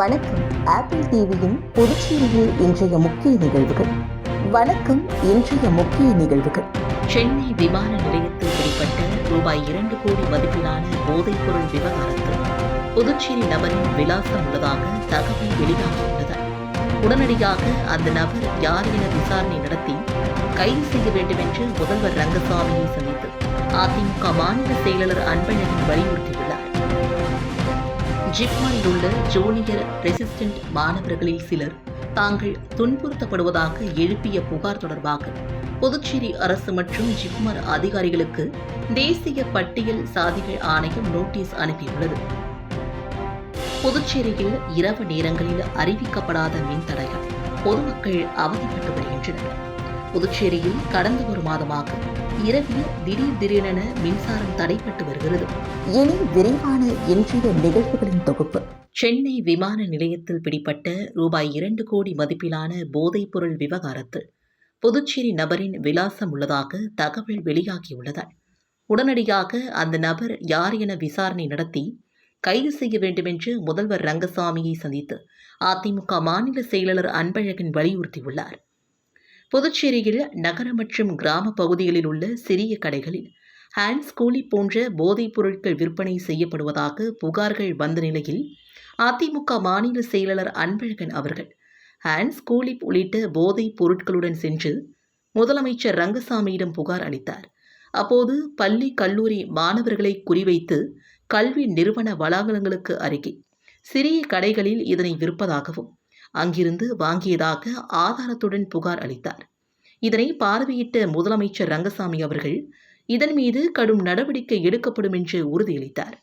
வணக்கம். ஆப்பிள் டிவியின் புதுச்சேரியில் இன்றைய முக்கிய நிகழ்வுகள். வணக்கம் இன்றைய முக்கிய நிகழ்வுகள். சென்னை விமான நிலையத்தில் பிடிப்பட்ட ரூபாய் இரண்டு கோடி மதிப்பிலான போதைப்பொருள் விவகாரத்தில் புதுச்சேரி நபரின் விலாசம் உள்ளதாக தகவல் வெளியாகியுள்ளது. உடனடியாக அந்த நபர் யார் என விசாரணை நடத்தி கைது செய்ய வேண்டும் என்று முதல்வர் ரங்கசாமியை சந்தித்து அதிமுக மாநில செயலாளர் அன்பழகன் வலியுறுத்தியுள்ளார். ஜிப்மரில் உள்ள ஜூனியர் ரெசிஸ்டன்ட் மாணவர்களில் சிலர் தாங்கள் துன்புறுத்தப்படுவதாக எழுப்பிய புகார் தொடர்பாக புதுச்சேரி அரசு மற்றும் ஜிப்மர் அதிகாரிகளுக்கு தேசிய பட்டியல் சாதிகள் ஆணையம் நோட்டீஸ் அனுப்பியுள்ளது. புதுச்சேரியில் இரவு நேரங்களில் அறிவிக்கப்படாத மின்தடையால் பொதுமக்கள் அவதிப்பட்டு வருகின்றனர். புதுச்சேரியில் கடந்த ஒரு மாதமாக இரவில் திடீர் திடீரென மின்சாரம் தடைப்பட்டு வருகிறது. இனி விரைவான இன்றைய நிகழ்வுகளின் தொகுப்பு. சென்னை விமான நிலையத்தில் பிடிப்பட்ட ரூபாய் இரண்டு கோடி மதிப்பிலான போதைப்பொருள் விவகாரத்தில் புதுச்சேரி நபரின் விலாசம் உள்ளதாக தகவல் வெளியாகியுள்ளதால் உடனடியாக அந்த நபர் யார் என விசாரணை நடத்தி கைது செய்ய வேண்டுமென்று முதல்வர் ரங்கசாமியை சந்தித்து அதிமுக மாநில செயலாளர் அன்பழகன் வலியுறுத்தியுள்ளார். புதுச்சேரியில் நகர மற்றும் கிராம பகுதிகளில் உள்ள சிறிய கடைகளில் ஹேண்ட்ஸ் கூலி போன்ற போதைப் பொருட்கள் விற்பனை செய்யப்படுவதாக புகார்கள் வந்த நிலையில் அதிமுக மாநில செயலாளர் அன்பழகன் அவர்கள் ஹேண்ட்ஸ் கூலிப் உள்ளிட்ட போதைப் பொருட்களுடன் சென்று முதலமைச்சர் ரங்கசாமியிடம் புகார் அளித்தார். அப்போது பள்ளி கல்லூரி மாணவர்களை குறிவைத்து கல்வி நிறுவன வளாகங்களுக்கு அருகே சிறிய கடைகளில் இதனை விற்பதாகவும் அங்கிருந்து வாங்கியதாக ஆதாரத்துடன் புகார் அளித்தார். இதனை பார்வையிட்ட முதலமைச்சர் ரங்கசாமி அவர்கள் இதன் மீது கடும் நடவடிக்கை எடுக்கப்படும் என்று உறுதியளித்தார்.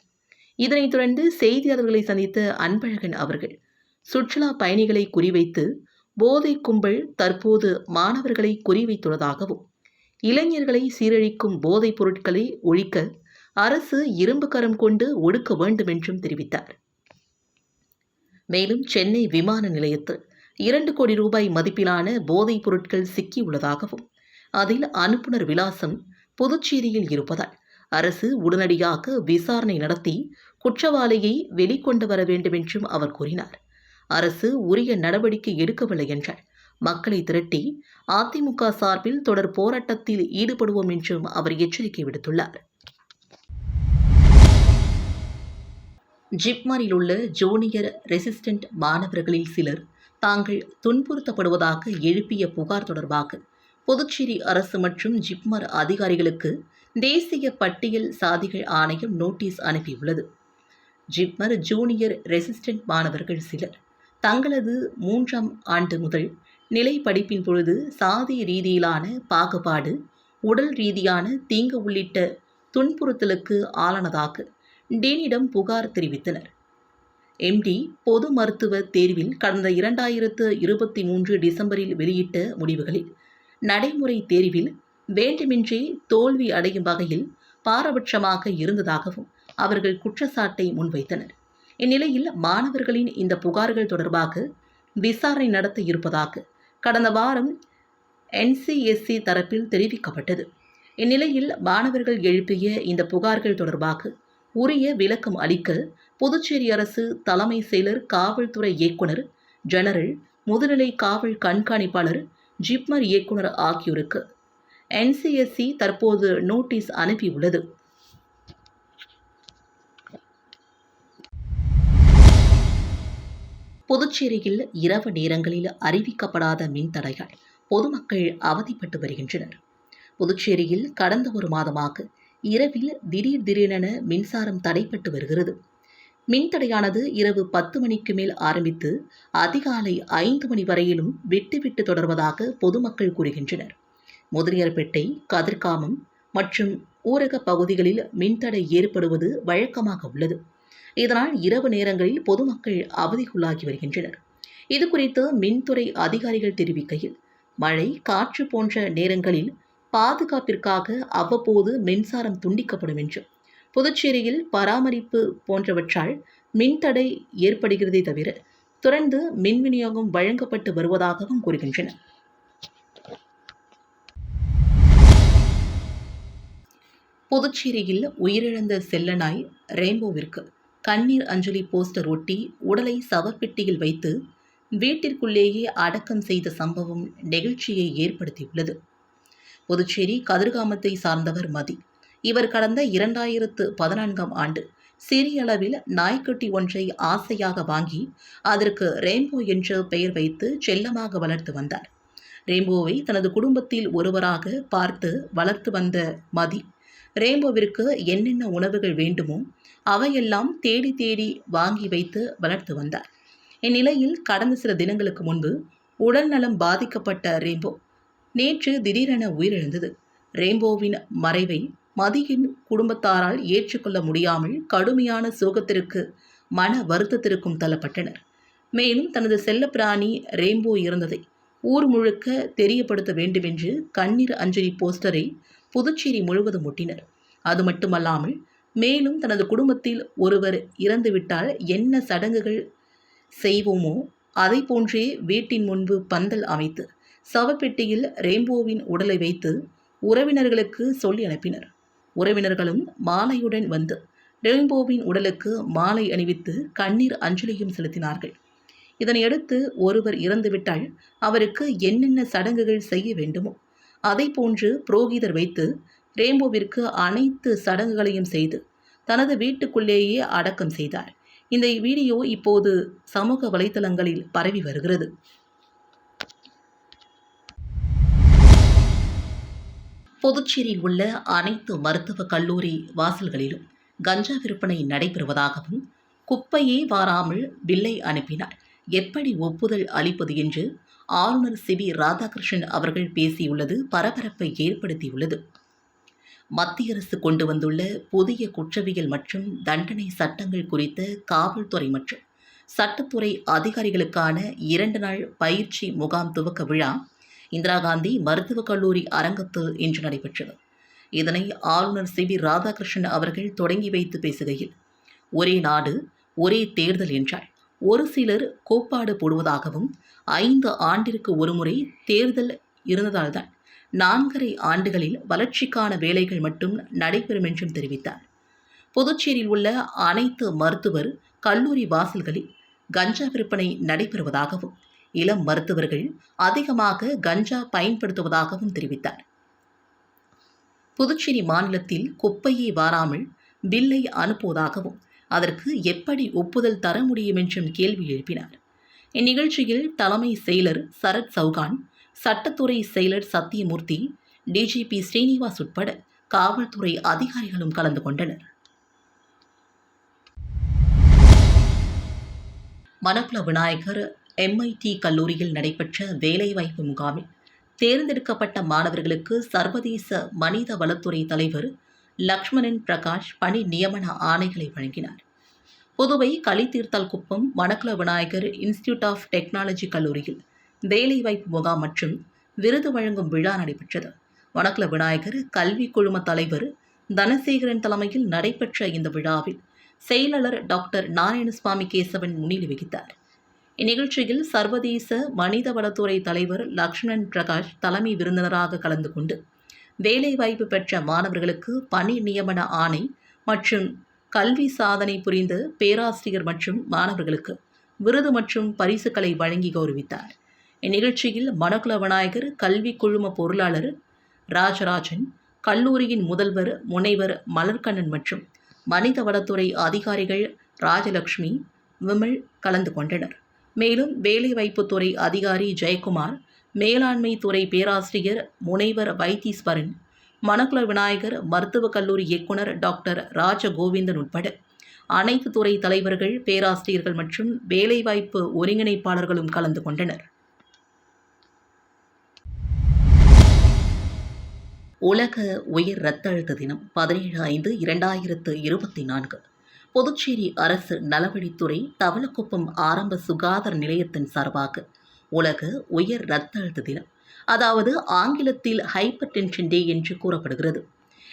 இதனைத் தொடர்ந்து செய்தியாளர்களை சந்தித்த அன்பழகன் அவர்கள் சுற்றுலா பயணிகளை குறிவைத்து போதை கும்பல் தற்போது மாணவர்களை குறிவைத்துள்ளதாகவும் இளைஞர்களை சீரழிக்கும் போதைப் பொருட்களை ஒழிக்க அரசு இரும்பு கரம் கொண்டு ஒடுக்க வேண்டும் என்றும் தெரிவித்தார். மேலும் சென்னை விமான நிலையத்தில் இரண்டு கோடி ரூபாய் மதிப்பிலான போதைப் பொருட்கள் சிக்கியுள்ளதாகவும் அதில் அனுப்புனர் விலாசம் புதுச்சேரியில் இருப்பதால் அரசு உடனடியாக விசாரணை நடத்தி குற்றவாளியை வெளிக்கொண்டு வர வேண்டுமென்றும் அவர் கூறினார். அரசு உரிய நடவடிக்கை எடுக்கவில்லை என்றால் மக்களை திரட்டி அதிமுக சார்பில் தொடர் போராட்டத்தில் ஈடுபடுவோம் என்றும் அவர் எச்சரிக்கை விடுத்துள்ளார். ஜிப்மரில் உள்ள ஜூனியர் ரெசிஸ்டன்ட் மாணவர்களில் சிலர் தாங்கள் துன்புறுத்தப்படுவதாக எழுப்பிய புகார் தொடர்பாக புதுச்சேரி அரசு மற்றும் ஜிப்மர் அதிகாரிகளுக்கு தேசிய பட்டியல் சாதிகள் ஆணையம் நோட்டீஸ் அனுப்பியுள்ளது. ஜிப்மர் ஜூனியர் ரெசிஸ்டன்ட் மாணவர்கள் சிலர் தங்களது மூன்றாம் ஆண்டு முதல் நிலை படிப்பின் பொழுது சாதி ரீதியிலான பாகுபாடு உடல் ரீதியான தீங்கு உள்ளிட்ட துன்புறுத்தலுக்கு ஆளானதாக டீனிடம் புகார் தெரிவித்தனர். எம்டி பொது மருத்துவ தேர்வில் கடந்த இரண்டாயிரத்து இருபத்தி மூன்று டிசம்பரில் வெளியிட்ட முடிவுகளில் நடைமுறை தேர்வில் வேண்டுமென்றே தோல்வி அடையும் வகையில் பாரபட்சமாக இருந்ததாகவும் அவர்கள் குற்றச்சாட்டை முன்வைத்தனர். இந்நிலையில் மாணவர்களின் இந்த புகார்கள் தொடர்பாக விசாரணை நடத்த இருப்பதாக கடந்த வாரம் என்சிஎஸ்சி தரப்பில் தெரிவிக்கப்பட்டது. இந்நிலையில் மாணவர்கள் எழுப்பிய இந்த புகார்கள் தொடர்பாக உரிய விளக்கம் அளிக்க புதுச்சேரி அரசு தலைமை செயலர் காவல்துறை இயக்குனர் ஜெனரல் முதுநிலை காவல் கண்காணிப்பாளர் ஜிப்மர் இயக்குனர் ஆகியோருக்கு என்சிஎஸ்சி தற்போது நோட்டீஸ் அனுப்பியுள்ளது. புதுச்சேரியில் இரவு நேரங்களில் அறிவிக்கப்படாத மின்தடையால் பொதுமக்கள் அவதிப்பட்டு வருகின்றனர். புதுச்சேரியில் கடந்த ஒரு மாதமாக இரவில் திடீர் திடீரென மின்சாரம் தடைப்பட்டு வருகிறது. மின்தடையானது இரவு பத்து மணிக்கு மேல் ஆரம்பித்து அதிகாலை ஐந்து மணி வரையிலும் விட்டுவிட்டு தொடர்வதாக பொதுமக்கள் கூறுகின்றனர். முதலியார்பேட்டை கதிர்காமம் மற்றும் ஊரக பகுதிகளில் மின்தடை ஏற்படுவது வழக்கமாக உள்ளது. இதனால் இரவு நேரங்களில் பொதுமக்கள் அவதிக்குள்ளாகி வருகின்றனர். இது குறித்து மின்துறை அதிகாரிகள் தெரிவிக்கையில் மழை காற்று போன்ற நேரங்களில் பாதுகாப்பிற்காக அவ்வப்போது மின்சாரம் துண்டிக்கப்படும் என்றும் புதுச்சேரியில் பராமரிப்பு போன்றவற்றால் மின்தடை ஏற்படுகிறதே தவிர தொடர்ந்து மின் விநியோகம் வழங்கப்பட்டு வருவதாகவும் கூறுகின்றன. புதுச்சேரியில் உயிரிழந்த செல்லனாய் ரெயின்போவிற்கு கண்ணீர் அஞ்சலி போஸ்டர் ஒட்டி உடலை சவப்பெட்டியில் வைத்து வீட்டிற்குள்ளேயே அடக்கம் செய்த சம்பவம் நெகிழ்ச்சியை ஏற்படுத்தியுள்ளது. புதுச்சேரி கதிர்காமத்தை சார்ந்தவர் மதி. இவர் கடந்த இரண்டாயிரத்து பதினான்காம் ஆண்டு சிறிய அளவில் நாய்க்குட்டி ஒன்றை ஆசையாக வாங்கி அதற்கு ரெயின்போ என்ற பெயர் வைத்து செல்லமாக வளர்த்து வந்தார். ரெயின்போவை தனது குடும்பத்தில் ஒருவராக பார்த்து வளர்த்து வந்த மதி ரெயின்போவிற்கு என்னென்ன உணவுகள் வேண்டுமோ அவையெல்லாம் தேடி தேடி வாங்கி வைத்து வளர்த்து வந்தார். இந்நிலையில் கடந்த சில தினங்களுக்கு முன்பு உடல்நலம் பாதிக்கப்பட்ட ரெயின்போ நேற்று திடீரென உயிரிழந்தது. ரெயின்போவின் மறைவை மதியின் குடும்பத்தாரால் ஏற்றுக்கொள்ள முடியாமல் கடுமையான சோகத்திற்கு மன வருத்தத்திற்கும் தள்ளப்பட்டனர். மேலும் தனது செல்லப்பிராணி ரெயின்போ இறந்ததை ஊர் முழுக்க தெரியப்படுத்த வேண்டுமென்று கண்ணீர் அஞ்சலி போஸ்டரை புதுச்சேரி முழுவதும் ஒட்டினர். அது மட்டுமல்லாமல் மேலும் தனது குடும்பத்தில் ஒருவர் இறந்துவிட்டால் என்ன சடங்குகள் செய்வோமோ அதை போன்றே வீட்டின் முன்பு பந்தல் அமைத்து சவப்பெட்டியில் ரெயின்போவின் உடலை வைத்து உறவினர்களுக்கு சொல்லி அனுப்பினர். உறவினர்களும் மாலையுடன் வந்து ரெயின்போவின் உடலுக்கு மாலை அணிவித்து கண்ணீர் அஞ்சலியும் செலுத்தினார்கள். இதனையடுத்து ஒருவர் இறந்துவிட்டால் அவருக்கு என்னென்ன சடங்குகள் செய்ய வேண்டுமோ அதை போன்று புரோகிதர் வைத்து ரேம்போவிற்கு அனைத்து சடங்குகளையும் செய்து தனது வீட்டுக்குள்ளேயே அடக்கம் செய்தார். இந்த வீடியோ இப்போது சமூக வலைதளங்களில் பரவி வருகிறது. புதுச்சேரியில் உள்ள அனைத்து மருத்துவக் கல்லூரி வாசல்களிலும் கஞ்சா விற்பனை நடைபெறுவதாகவும் குப்பையே வாராமல் பில்லை அனுப்பினார். எப்படி ஒப்புதல் அளிப்பது என்று ஆளுநர் சி. வி. ராதாகிருஷ்ணன் அவர்கள் பேசியுள்ளது பரபரப்பை ஏற்படுத்தியுள்ளது. மத்திய அரசு கொண்டு வந்துள்ள புதிய குற்றவியல் மற்றும் தண்டனை சட்டங்கள் குறித்த காவல்துறை மற்றும் சட்டத்துறை அதிகாரிகளுக்கான இரண்டு நாள் பயிற்சி முகாம் துவக்க விழா இந்திரா காந்தி மருத்துவக் கல்லூரி அரங்கத்தில் இன்று நடைபெற்றது. இதனை ஆளுநர் சி. வி. ராதாகிருஷ்ணன் அவர்கள் தொடங்கி வைத்து பேசுகையில் ஒரே நாடு ஒரே தேர்தல் என்றால் ஒரு சிலர் கோப்பாடு போடுவதாகவும் ஐந்து ஆண்டிற்கு ஒருமுறை தேர்தல் இருந்ததால்தான் நான்கரை ஆண்டுகளில் வளர்ச்சிக்கான வேலைகள் மட்டும் நடைபெறும் என்றும் தெரிவித்தார். புதுச்சேரியில் உள்ள அனைத்து மருத்துவர் கல்லூரி வாசல்களில் கஞ்சா விற்பனை நடைபெறுவதாகவும் இளம் மருத்துவர்கள் அதிகமாக கஞ்சா பயன்படுத்துவதாகவும் தெரிவித்தார். புதுச்சேரி மாநிலத்தில் குப்பையை வாராமல் பில்லை அனுப்புவதாகவும் அதற்கு எப்படி ஒப்புதல் தர முடியும் என்றும் கேள்வி எழுப்பினார். இந்நிகழ்ச்சியில் தலைமை செயலர் சரத் சௌகான் சட்டத்துறை செயலர் சத்தியமூர்த்தி டிஜிபி ஸ்ரீனிவாஸ் உட்பட காவல்துறை அதிகாரிகளும் கலந்து கொண்டனர். மணக்குள விநாயகர் எம்ஐடி கல்லூரியில் நடைபெற்ற வேலைவாய்ப்பு முகாமில் தேர்ந்தெடுக்கப்பட்ட மாணவர்களுக்கு சர்வதேச மனித வளத்துறை தலைவர் லக்ஷ்மணன் பிரகாஷ் பணி நியமன ஆணைகளை வழங்கினார். Puduvai Kalitheerthalkuppam Manakula Vinayagar institute of technology கல்லூரியில் வேலைவாய்ப்பு முகாம் மற்றும் விருது வழங்கும் விழா நடைபெற்றது. வணக்கல விநாயகர் கல்வி குழும தலைவர் தனசேகரன் தலைமையில் நடைபெற்ற இந்த விழாவில் செயலாளர் டாக்டர் நாராயணசுவாமி கேசவன் முன்னிலை வகித்தார். இந்நிகழ்ச்சியில் சர்வதேச மனிதவளத்துறை தலைவர் லக்ஷ்மணன் பிரகாஷ் தலைமை விருந்தினராக கலந்து கொண்டு வேலைவாய்ப்பு பெற்ற மாணவர்களுக்கு பணி நியமன ஆணை மற்றும் கல்வி சாதனை புரிந்த பேராசிரியர் மற்றும் மாணவர்களுக்கு விருது மற்றும் பரிசுகளை வழங்கி கௌரவித்தார். இந்நிகழ்ச்சியில் மணக்குல விநாயகர் கல்வி குழும பொருளாளர் ராஜராஜன் கல்லூரியின் முதல்வர் முனைவர் மலர்கண்ணன் மற்றும் மனித வளத்துறை அதிகாரிகள் ராஜலக்ஷ்மி விமல் கலந்து கொண்டனர். மேலும் வேலைவாய்ப்புத்துறை அதிகாரி ஜெயக்குமார் மேலாண்மை துறை பேராசிரியர் முனைவர் வைத்தீஸ்வரன் மணக்குள விநாயகர் மருத்துவக் கல்லூரி இயக்குனர் டாக்டர் ராஜகோவிந்தன் உட்பட அனைத்து துறை தலைவர்கள் பேராசிரியர்கள் மற்றும் வேலைவாய்ப்பு ஒருங்கிணைப்பாளர்களும் கலந்து கொண்டனர். உலக உயர் இரத்த அழுத்த தினம் பதினேழு ஐந்து இரண்டாயிரத்து இருபத்தி நான்கு. புதுச்சேரி அரசு நலவழித்துறை தவளக்குப்பம் ஆரம்ப சுகாதார நிலையத்தின் சார்பாக உலக உயர் இரத்த அழுத்த தினம் அதாவது ஆங்கிலத்தில் ஹைப்பர் டென்ஷன் டே என்று கூறப்படுகிறது.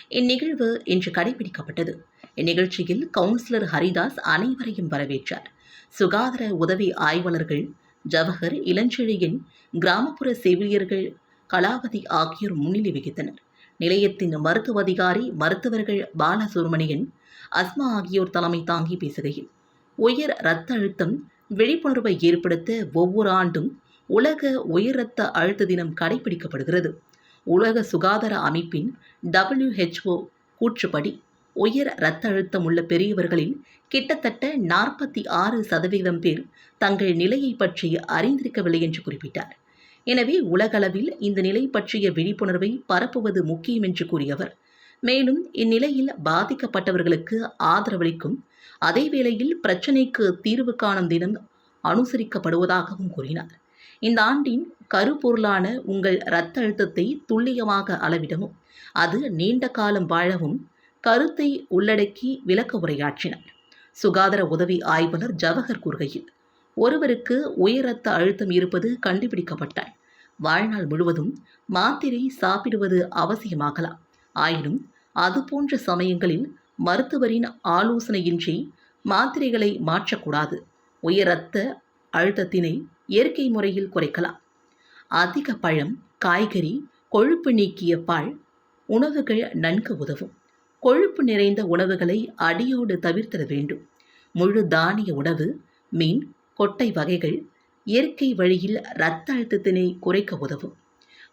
இந்நிகழ்வு இன்று கடைபிடிக்கப்பட்டது. இந்நிகழ்ச்சியில் கவுன்சிலர் ஹரிதாஸ் அனைவரையும் வரவேற்றார். சுகாதார உதவி ஆய்வாளர்கள் ஜவஹர் இளஞ்செழியன் கிராமப்புற செவிலியர்கள் கலாவதி ஆகியோர் முன்னிலை வகித்தனர். நிலையத்தின் மருத்துவ அதிகாரி மருத்துவர்கள் பாலசுப்ரமணியன் அஸ்மா ஆகியோர் தலைமை தாங்கி பேசுகையில் உயர் இரத்த அழுத்தம் விழிப்புணர்வை ஏற்படுத்த ஒவ்வொரு ஆண்டும் உலக உயர் இரத்த அழுத்த தினம் கடைபிடிக்கப்படுகிறது. உலக சுகாதார அமைப்பின் டபிள்யூஹெச்ஓ கூற்றுப்படி உயர் இரத்த அழுத்தம் உள்ள பெரியவர்களில் கிட்டத்தட்ட நாற்பத்தி ஆறு சதவீதம் பேர் தங்கள் நிலையை பற்றி அறிந்திருக்கவில்லை என்று குறிப்பிட்டார். எனவே உலகளவில் இந்த நிலை பற்றிய விழிப்புணர்வை பரப்புவது முக்கியம் என்று கூறியவர். மேலும் இந்நிலையில் பாதிக்கப்பட்டவர்களுக்கு ஆதரவளிக்கும் அதே வேளையில் பிரச்சினைக்கு தீர்வு காணும் தினம் அனுசரிக்கப்படுவதாகவும் கூறினார். இந்த ஆண்டின் கருப்பொருளான உங்கள் இரத்த அழுத்தத்தை துல்லியமாக அளவிடவும் அது நீண்ட காலம் வாழவும் கருத்தை உள்ளடக்கி விளக்க உரையாற்றினார். சுகாதார உதவி ஆய்வாளர் ஜவஹர் கூறுகையில் ஒருவருக்கு உயர் இரத்த அழுத்தம் இருப்பது கண்டுபிடிக்கப்பட்டால் வாழ்நாள் முழுவதும் மாத்திரை சாப்பிடுவது அவசியமாகலாம். ஆயினும் அதுபோன்ற சமயங்களில் மருத்துவரின் ஆலோசனையின்றி மாத்திரைகளை மாற்றக்கூடாது. உயர் ரத்த அழுத்தத்தினை இயற்கை முறையில் குறைக்கலாம். அதிக பழம் காய்கறி கொழுப்பு நீக்கிய பால் உணவுகள் நன்கு உதவும். கொழுப்பு நிறைந்த உணவுகளை அடியோடு தவிர்த்திட வேண்டும். முழு தானிய உணவு மீன் கொட்டை வகைகள் இயற்கை வழியில் இரத்த அழுத்தத்தினை குறைக்க உதவும்.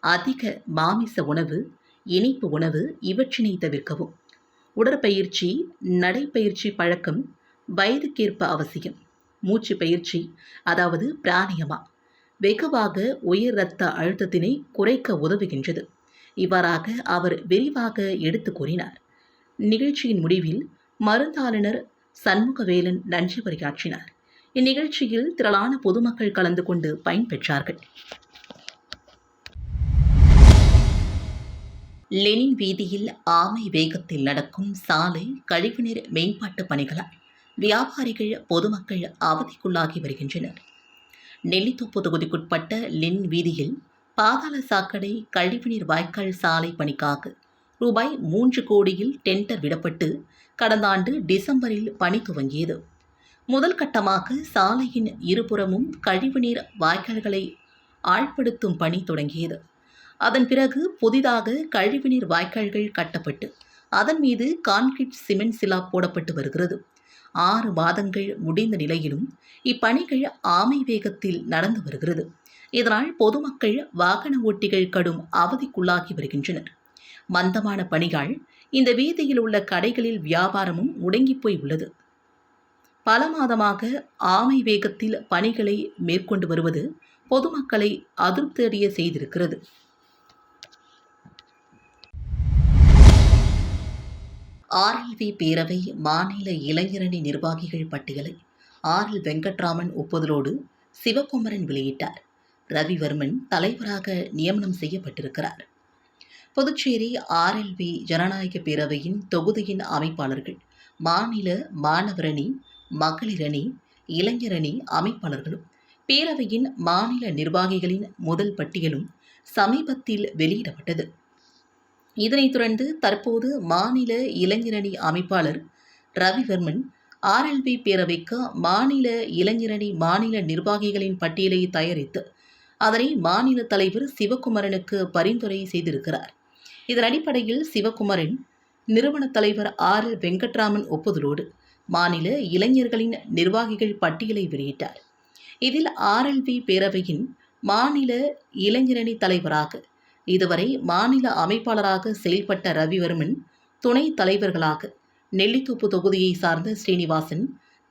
அதிக மாமிச உணவு இனிப்பு உணவு இவற்றினை தவிர்க்கவும். உடற்பயிற்சி நடைப்பயிற்சி பழக்கம் வயதுக்கேற்ப அவசியம். மூச்சு பயிற்சி அதாவது பிராணியமா வெகுவாக உயர் இரத்த அழுத்தத்தினை குறைக்க உதவுகின்றது. இவ்வாறாக அவர் விரிவாக எடுத்து கூறினார். நிகழ்ச்சியின் முடிவில் மருந்தாளுநர் சண்முகவேலன் நன்றி உரையாற்றினார். இந்நிகழ்ச்சியில் திரளான பொதுமக்கள் கலந்து கொண்டு பயன்பெற்றார்கள். லெனின் வீதியில் ஆமை வேகத்தில் நடக்கும் சாலை கழிவுநீர் மேம்பாட்டு பணிகளால் வியாபாரிகள் பொதுமக்கள் அவதிக்குள்ளாகி வருகின்றனர். நெல்லித்தோப்பு தொகுதிக்குட்பட்ட லென் வீதியில் பாதாள சாக்கடை கழிவுநீர் வாய்க்கால் சாலை பணிக்காக ரூபாய் மூன்று கோடியில் டெண்டர் விடப்பட்டு கடந்த ஆண்டு டிசம்பரில் பணி துவங்கியது. முதல் கட்டமாக சாலையின் இருபுறமும் கழிவுநீர் வாய்க்கால்களை ஆழ்படுத்தும் பணி தொடங்கியது. அதன் பிறகு புதிதாக கழிவுநீர் வாய்க்கால்கள் கட்டப்பட்டு அதன் மீது கான்கிரீட் சிமெண்ட் சிலா போடப்பட்டு வருகிறது. ஆறு மாதங்கள் முடிந்த நிலையிலும் இப்பணிகள் ஆமை வேகத்தில் நடந்து வருகிறது. இதனால் பொதுமக்கள் வாகன ஓட்டிகள் கடும் அவதிக்குள்ளாகி வருகின்றனர். மந்தமான பணியால் இந்த வீதியில் உள்ள கடைகளில் வியாபாரமும் முடங்கிப் போய் உள்ளது. பல மாதமாக ஆமை வேகத்தில் பணிகளை மேற்கொண்டு வருவது பொதுமக்களை அதிருப்தியடைய செய்திருக்கிறது. ஆர்எல்வி பேரவை மாநில இளைஞரணி நிர்வாகிகள் பட்டியலை ஆர் எல் வெங்கட்ராமன் ஒப்புதலோடு சிவகுமரன் வெளியிட்டார். ரவிவர்மன் தலைவராக நியமனம் செய்யப்பட்டிருக்கிறார். புதுச்சேரி ஆர்எல்வி ஜனநாயக பேரவையின் தொகுதியின் அமைப்பாளர்கள் மாநில மாணவரணி மகளிரணி இளைஞரணி அமைப்பாளர்களும் பேரவையின் மாநில நிர்வாகிகளின் முதல் பட்டியலும் சமீபத்தில் வெளியிடப்பட்டது. இதனைத் தொடர்ந்து தற்போது மாநில இளைஞரணி அமைப்பாளர் ரவிவர்மன் ஆர்எல்பி பேரவைக்கு மாநில இளைஞரணி மாநில நிர்வாகிகளின் பட்டியலை தயாரித்து அதனை மாநில தலைவர் சிவகுமரனுக்கு பரிந்துரை செய்திருக்கிறார். இதன் அடிப்படையில் சிவகுமரன் நிறுவன தலைவர் ஆர் எல் வெங்கட்ராமன் ஒப்புதலோடு மாநில இளைஞர்களின் நிர்வாகிகள் பட்டியலை வெளியிட்டார். இதில் ஆர்எல்வி பேரவையின் மாநில இளைஞரணி தலைவராக இதுவரை மாநில அமைப்பாளராக செயல்பட்ட ரவிவர்மன் துணைத் தலைவர்களாக நெல்லித்தோப்பு தொகுதியை சார்ந்த ஸ்ரீனிவாசன்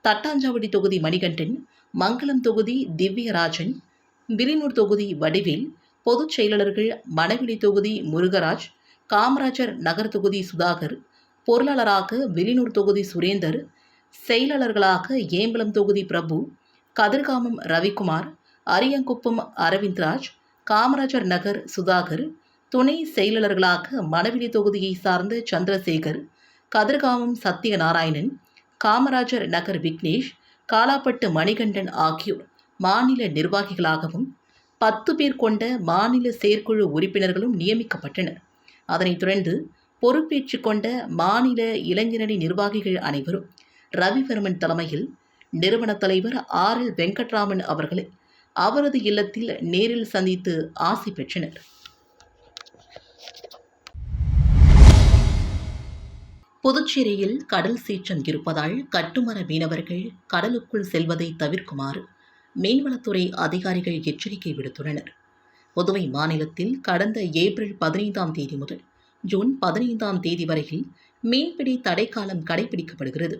தட்டாஞ்சாவடி தொகுதி மணிகண்டன் மங்களம் தொகுதி திவ்யராஜன் விரிநூர் தொகுதி வடிவேல் பொதுச் செயலாளர்கள் மணவெளி தொகுதி முருகராஜ் காமராஜர் நகர் தொகுதி சுதாகர் பொருளாளராக வெளிநூர் தொகுதி சுரேந்தர் செயலாளர்களாக ஏம்பலம் தொகுதி பிரபு கதிர்காமம் ரவிக்குமார் அரியங்குப்பம் அரவிந்த்ராஜ் காமராஜர் நகர் சுதாகர் துணை செயலாளர்களாக மணவெளி தொகுதியை சார்ந்த சந்திரசேகர் கதிர்காமம் சத்யநாராயணன் காமராஜர் நகர் விக்னேஷ் காலாப்பட்டு மணிகண்டன் ஆகியோர் மாநில நிர்வாகிகளாகவும் பத்து பேர் கொண்ட மாநில செயற்குழு உறுப்பினர்களும் நியமிக்கப்பட்டனர். அதனைத் தொடர்ந்து பொறுப்பேற்றுக் கொண்ட மாநில இளைஞரணி நிர்வாகிகள் அனைவரும் ரவிவர்மன் தலைமையில் நிறுவன தலைவர் ஆர் எல் வெங்கட்ராமன் அவர்களை அவரது இல்லத்தில் நேரில் சந்தித்து ஆசி பெற்றனர். புதுச்சேரியில் கடல் சீற்றம் இருப்பதால் கட்டுமர மீனவர்கள் கடலுக்குள் செல்வதை தவிர்க்குமாறு மீன்வளத்துறை அதிகாரிகள் எச்சரிக்கை விடுத்துள்ளனர். புதுவை மாநிலத்தில் கடந்த ஏப்ரல் பதினைந்தாம் தேதி முதல் ஜூன் பதினைந்தாம் தேதி வரையில் மீன்பிடி தடைக்காலம் கடைபிடிக்கப்படுகிறது.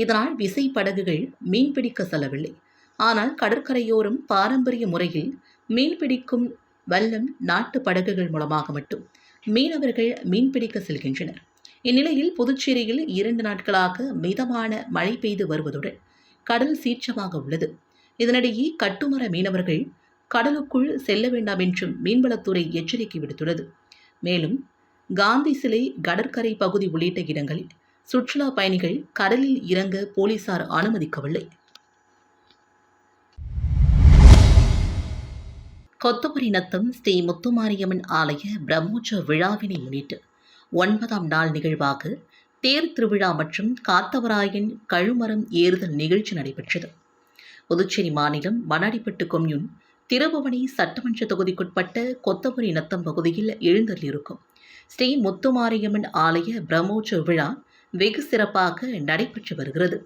இதனால் விசை படகுகள் மீன்பிடிக்க செல்லவில்லை. ஆனால் கடற்கரையோரம் பாரம்பரிய முறையில் மீன்பிடிக்கும் வல்லம் நாட்டு படகுகள் மூலமாக மட்டும் மீனவர்கள் மீன்பிடிக்க செல்கின்றனர். இந்நிலையில் புதுச்சேரியில் இரண்டு நாட்களாக மிதமான மழை பெய்து வருவதுடன் கடல் சீற்றமாக உள்ளது. இதனிடையே கட்டுமர மீனவர்கள் கடலுக்குள் செல்ல வேண்டாம் என்றும் மீன்வளத்துறை எச்சரிக்கை விடுத்துள்ளது. மேலும் காந்தி சிலை கடற்கரை பகுதி உள்ளிட்ட இடங்களில் சுற்றுலா பயணிகள் கடலில் இறங்க போலீசார் அனுமதிக்கவில்லை. கொத்தபுரி நத்தம் ஸ்ரீ முத்துமாரியம்மன் ஆலய பிரம்மோற்சவ விழாவினை முன்னிட்டு ஒன்பதாம் நாள் நிகழ்வாக தேர் திருவிழா மற்றும் காத்தவராயன் கழுமரம் ஏறுதல் நிகழ்ச்சி நடைபெற்றது. புதுச்சேரி மாநிலம் மணாடிப்பட்டு கொம்யூன் திருபுவனை சட்டமன்ற தொகுதிக்குட்பட்ட கொத்தபுரி நத்தம் பகுதியில் எழுந்தள்ளிருக்கும் ஸ்ரீ முத்துமாரியம்மன் ஆலய பிரம்மோற்சவ விழா வெகு சிறப்பாக நடைபெற்று வருகிறது.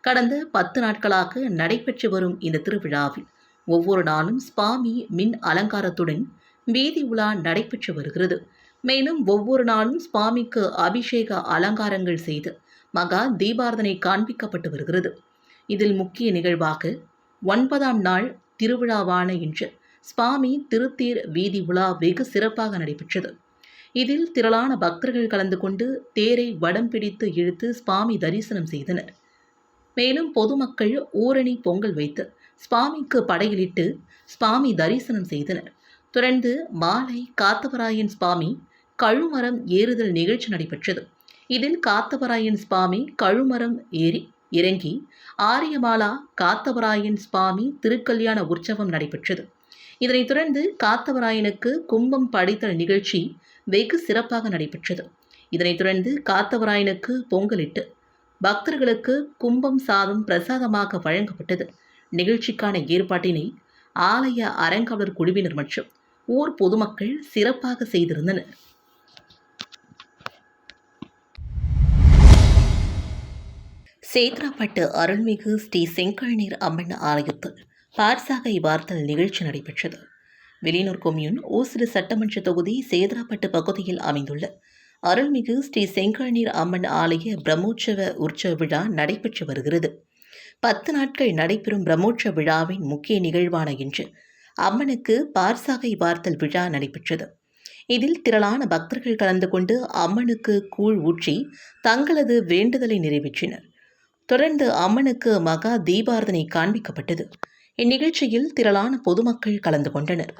கடந்த பத்து நாட்களாக நடைபெற்று வரும் இந்த திருவிழாவில் ஒவ்வொரு நாளும் சுவாமி மின் அலங்காரத்துடன் வீதி உலா நடைபெற்று வருகிறது. மேலும் ஒவ்வொரு நாளும் சுவாமிக்கு அபிஷேக அலங்காரங்கள் செய்து மகா தீபாரதனை காண்பிக்கப்பட்டு வருகிறது. இதில் முக்கிய நிகழ்வாக ஒன்பதாம் நாள் திருவிழாவான இன்று சுவாமி திருத்தேர் வீதி உலா வெகு சிறப்பாக நடைபெற்றது. இதில் திரளான பக்தர்கள் கலந்து கொண்டு தேரை வடம் பிடித்து இழுத்து சுவாமி தரிசனம் செய்தனர். மேலும் பொதுமக்கள் ஊரணி பொங்கல் வைத்து சுவாமிக்கு படையிலிட்டு சுவாமி தரிசனம் செய்தனர். தொடர்ந்து மாலை காத்தவராயன் சுவாமி கழுமரம் ஏறுதல் நிகழ்ச்சி நடைபெற்றது. இதில் காத்தவராயன் சுவாமி கழுமரம் ஏறி இறங்கி ஆரியமாலா காத்தவராயன் சுவாமி திருக்கல்யாண உற்சவம் நடைபெற்றது. இதனைத் தொடர்ந்து காத்தவராயனுக்கு கும்பம் படைத்தல் நிகழ்ச்சி வெகு சிறப்பாக நடைபெற்றது. இதனைத் தொடர்ந்து காத்தவராயனுக்கு பொங்கலிட்டு பக்தர்களுக்கு கும்பம் சாதம் பிரசாதமாக வழங்கப்பட்டது. நிகழ்ச்சிக்கான ஏற்பாட்டினை ஆலய அறங்காவலர் குழுவினர் மற்றும் ஊர் பொதுமக்கள் சிறப்பாக செய்திருந்தனர். சேத்ராப்பட்டு அருள்மிகு ஸ்ரீ செங்கல்நீர் அம்மன் ஆலயத்தில் பார்சாகை வார்த்தல் நிகழ்ச்சி நடைபெற்றது. வெளியூர் கொம்யூன் ஓசிறு சட்டமன்ற தொகுதி சேதராப்பட்டு பகுதியில் அமைந்துள்ள அருள்மிகு ஸ்ரீ செங்கழநீர் அம்மன் ஆலய பிரம்மோற்சவ உற்சவ விழா நடைபெற்று வருகிறது. பத்து நாட்கள் நடைபெறும் பிரம்மோற்சவ விழாவின் முக்கிய நிகழ்வான இன்று அம்மனுக்கு பார்சாகை வார்த்தல் விழா நடைபெற்றது. இதில் திரளான பக்தர்கள் கலந்து கொண்டு அம்மனுக்கு கூழ் ஊற்றி தங்களது வேண்டுதலை நிறைவேற்றினர். தொடர்ந்து அம்மனுக்கு மகா தீபாரதனை காண்பிக்கப்பட்டது. இந்நிகழ்ச்சியில் திரளான பொதுமக்கள் கலந்து கொண்டனர்.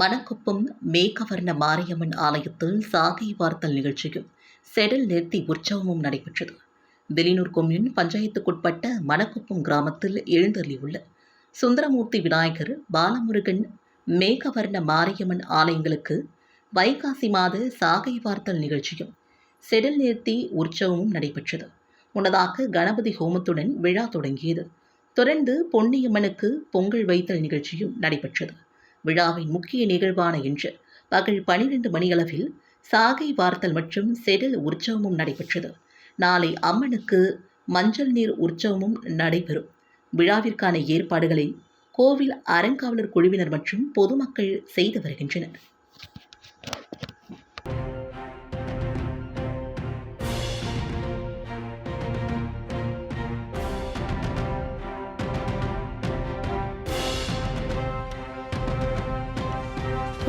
மணக்குப்பம் மேகவர்ண மாரியம்மன் ஆலயத்தில் சாகை வார்த்தல் நிகழ்ச்சியும் செடல் நிறுத்தி உற்சவமும் நடைபெற்றது. வெளியூர் கொம்யூன் பஞ்சாயத்துக்குட்பட்ட மணக்குப்பம் கிராமத்தில் எழுந்தருளியுள்ள சுந்தரமூர்த்தி விநாயகர் பாலமுருகன் மேகவர்ண மாரியம்மன் ஆலயங்களுக்கு வைகாசி மாத சாகை வார்த்தல் நிகழ்ச்சியும் செடல் நிறுத்தி உற்சவமும் நடைபெற்றது. முன்னதாக கணபதி ஹோமத்துடன் விழா தொடங்கியது. தொடர்ந்து பொன்னியம்மனுக்கு பொங்கல் வைத்தல் நிகழ்ச்சியும் நடைபெற்றது. விழாவின் முக்கிய நிகழ்வான இன்று பகல் பனிரெண்டு மணியளவில் சாகை வார்த்தல் மற்றும் செடல் உற்சவமும் நடைபெற்றது. நாளை அம்மனுக்கு மஞ்சள் நீர் உற்சவமும் நடைபெறும். விழாவிற்கான ஏற்பாடுகளை கோவில் அறங்காவலர் குழுவினர் மற்றும் பொதுமக்கள் செய்து வருகின்றனர்.